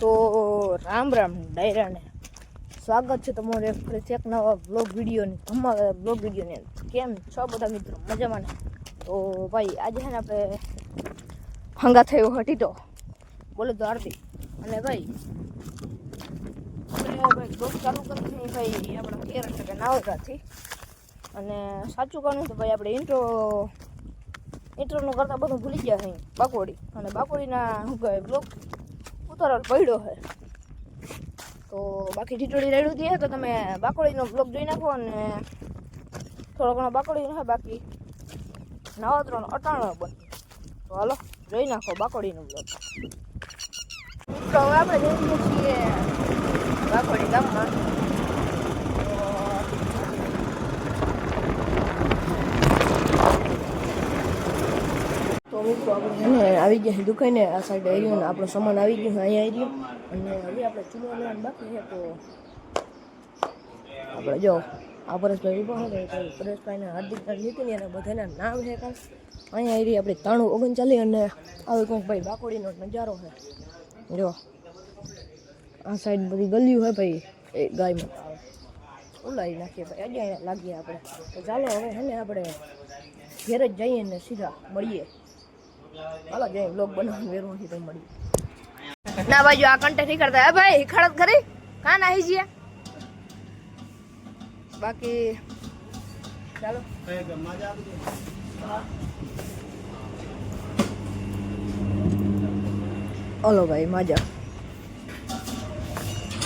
તો રામ રામ ડાયરાને. સ્વાગત છે તમારું એક ફરીથી એક નવા બ્લોગ વિડીયોની. ધમાકા બ્લોગ વિડીયોની કેમ છો બધા મિત્રો? મજામાં તો ભાઈ, આજે છે ને આપણે હંગા થયો હટી તો બોલો તો આરતી. અને ભાઈ ભાઈ બ્લોગ ચાલુ કરી ભાઈ આપણા કેર એટલે કે નાવરાથી. અને સાચું કહું તો ભાઈ આપણે ઇન્ટ્રો ઇન્ટ્રોનું કરતાં બધું ભૂલી ગયા છે બાકોડી અને બાકોડીના શું કહેવાય બ્લોગ ઉતારવા પડ્યો છે તો બાકી ટીટોડી રેડું દે તો તમે બાકોડીનો બ્લોગ જોઈ નાખો અને થોડો ઘણો બાકોડીનો છે બાકી નવા ત્રણ અટાણો બન તો હાલો, જોઈ નાખો બાકોડીનો બ્લોગ તો આપણે જઈએ છીએ બાકોડી ગામમાં. તો મિત્રો આપણે આવી ગયા દુકાને, આ સાઈડ આવ્યું ને આપણો સામાન આવી ગયો અહીંયા આવી ગયો અને હવે આપણે ચૂલો લેવાનું બાકી છે, તો આપણે જો, આ પરેશભાઈ ઊભો હતો પરેશભાઈને હાર્દિક નીતિની અને બધાના નામ છે કાંઈ. અહીંયા આવી આપણે ત્રાણું ઓગણચાલીસ અને આવી કંઈક ભાઈ બાકોડીનો નજારો છે. જો, આ સાઈડ બધી ગલીઓ છે ભાઈ, એ ગાયમાં. ઉલાવી નાખીએ ભાઈ અહીંયા લાગીએ આપણે. તો ચાલો, હવે છે ને આપણે ઘેર જ જઈએ ને સીધા મળીએ. હાલો જઈએ બ્લોગ બનાવવાનું વેરું નથી તો મળીએ ના ભાઈ જો આ કન્ટેન્ટ નહીં કરતા. હે ભાઈ ખડત કરી ના નાહી છીએ બાકી ચાલો. ઓલો ભાઈ મજા.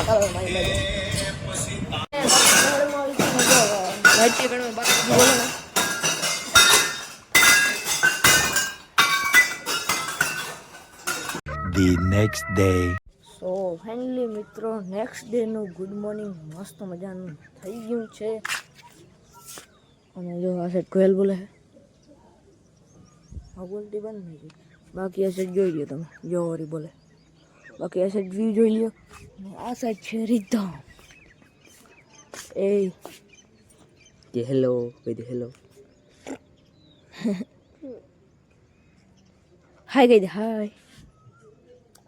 ચાલો ભાઈ મજા. the next day. So finally મિત્રો નેક્સ્ટ ડેનું ગુડ મોર્નિંગ મસ્ત મજાનું થઈ ગયું છે અને જો આ સાઈડ કોયલ બોલે છે હા બોલતી બંધ થઈ ગઈ બાકી આ સાઈડ જોઈ લ્યો તમે જો વરી બોલે બાકી આ સાઈડ વ્યૂ જોઈ લ્યો અને આ સાઈડ છે રીધમ એ કે હેલો કહી દે હેલો હાય કહી દે હાય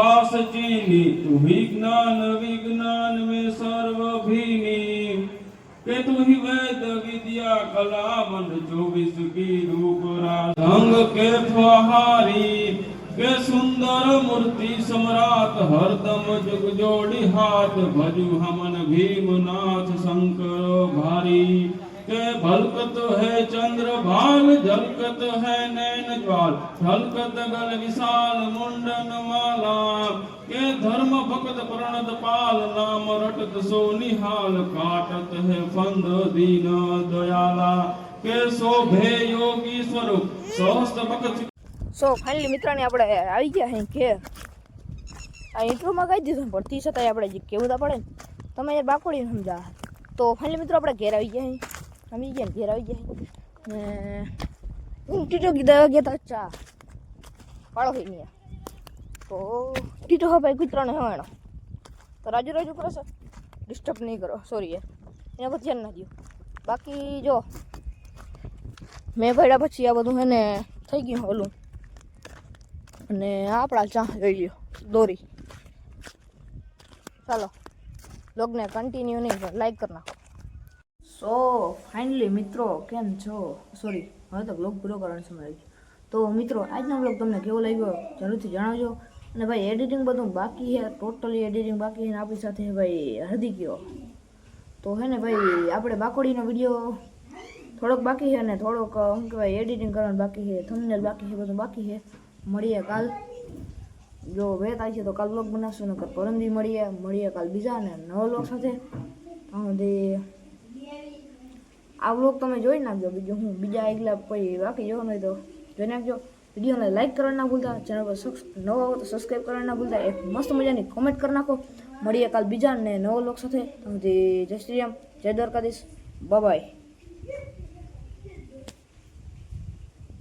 पास चीनी तू ही ज्ञान विज्ञान में सर्वभीमी। के तू ही वेद विद्या कला मन चौबीस की रूप रंग के फहारी। के सुंदर मूर्ति सम्राट हरदम जुग जोड़ी हाथ, भजू हमन भीम नाथ शंकर भारी। के भलकत है चंद्र भाल झलकत है नैन ज्वाल ढलकत गल विशाल मुंडन माला के धर्म भक्त प्रणत पाल नाम रटत सो निहाल काटत है फंद दीन दयाला के शोभे योगी स्वरूप सहस्त भक्त સો ફાઇનલી મિત્રોને આપણે આવી ગયા અહીં કે આ ઇન્ટ્રોમાં કહી દીધું પણ તી છતાંય આપણે જે કેવું તો પડે ને તમે યાર બાકોડી સમજા તો ફાઇનલી મિત્રો આપણે ઘેર આવી ગયા અહીં સમજી ગયા ને ઘેર આવી ગયા અહીં. ને હું ટીટો કીધા ગયા તા ચા પાડો થઈ ગયા તો ટીટો હા ભાઈ કૂતરાને હવાણો તો રાજુ રાજુ કરો છો ડિસ્ટર્બ નહીં કરો સોરી યાર એના પર ધ્યાન ના દો બાકી જો મેં પડ્યા પછી આ બધું હે ને થઈ ગયું ઓલું અને આ આપણા ચા જોઈ લ્યો દોરી ચાલો લોગને કન્ટિન્યુ નહીં પણ લાઈક કરી નાખો સો ફાઇનલી મિત્રો કેમ છો? સોરી હવે તો બ્લોગ પૂરો કરવાનો સમય આવી તો મિત્રો, આજનો બ્લોગ તમને કેવો લાગ્યો જરૂરથી જણાવજો. અને ભાઈ એડિટિંગ બધું બાકી છે ટોટલી એડિટિંગ બાકી છે ને આપણી સાથે ભાઈ હરદી ગયો. તો હે ને ભાઈ, આપણે બાકોડીનો વીડિયો થોડોક બાકી છે ને થોડોક શું કહેવાય એડિટિંગ કરવાનું બાકી છે થંબનેલ બાકી છે, બધું બાકી છે. મળીએ કાલ. જો બે થાય છે તો કાલ બ્લોગ બનાવશું, નકર પરમદી મળીએ. મળીએ કાલ બીજા ને નવા બ્લોગ સાથે. સુધી આ બ્લોગ તમે જોઈ નાખજો. બીજું હું, બીજા એકલા કોઈ બાકી જોવા નહીં તો જોઈ નાખજો. વિડીયોને લાઈક કરવા ના ભૂલતા ચેનલ પર નવો હો તો સબસ્ક્રાઈબ કરવા ના ભૂલતા. એક મસ્ત મજાની કોમેન્ટ કરી નાખો. મળીએ કાલ બીજા ને નવો લોક સાથે. જય શ્રી રામ, જય દ્વારકાધીશ. બાય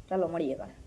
ચાલો, મળીએ કાલે.